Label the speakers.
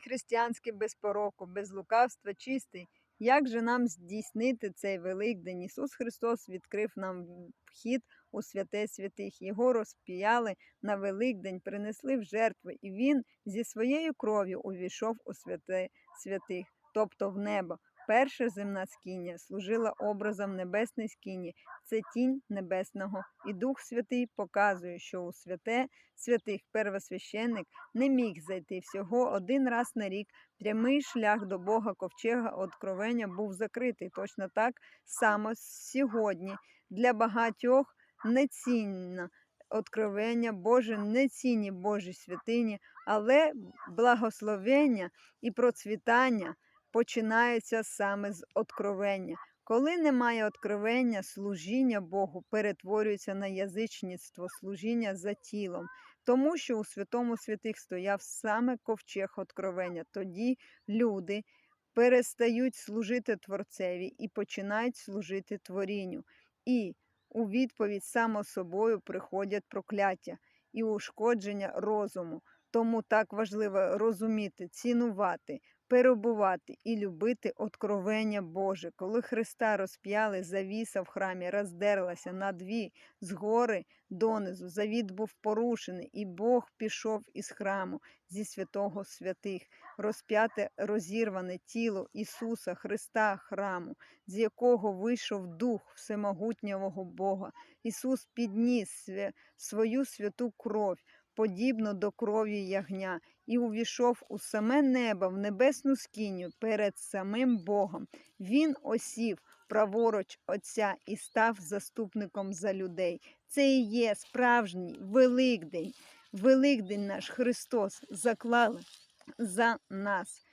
Speaker 1: християнський без пороку, без лукавства чистий. Як же нам здійснити цей Великдень? Ісус Христос відкрив нам вхід у святе святих. Його розп'яли на Великдень, принесли в жертву, і Він зі своєю кров'ю увійшов у святе святих, тобто в небо. Перша земна скиня служила образом небесної скині, це тінь небесного, і Дух Святий показує, що у святе святих первосвященник не міг зайти всього один раз на рік. Прямий шлях до Бога ковчега откровення був закритий. Точно так само сьогодні для багатьох нецінно откровення Боже, нецінні Божі святині, але благословення і процвітання починаються саме з откровення. Коли немає откровення, служіння Богу перетворюється на язичництво, служіння за тілом, тому що у святому святих стояв саме ковчег откровення. Тоді люди перестають служити Творцеві і починають служити творінню. І у відповідь само собою приходять прокляття і ушкодження розуму. Тому так важливо розуміти, цінувати, перебувати і любити откровення Боже. Коли Христа розп'яли, завіса в храмі роздерлася на дві згори донизу. Завіт був порушений, і Бог пішов із храму зі святого святих, розп'яте розірване тіло Ісуса Христа храму, з якого вийшов дух всемогутнього Бога. Ісус підніс свою святу кров. Подібно до крові ягня, і увійшов у саме небо в небесну скиню перед самим Богом. Він осів праворуч Отця і став заступником за людей. Це і є справжній Великдень. Великдень наш Христос заклали за нас.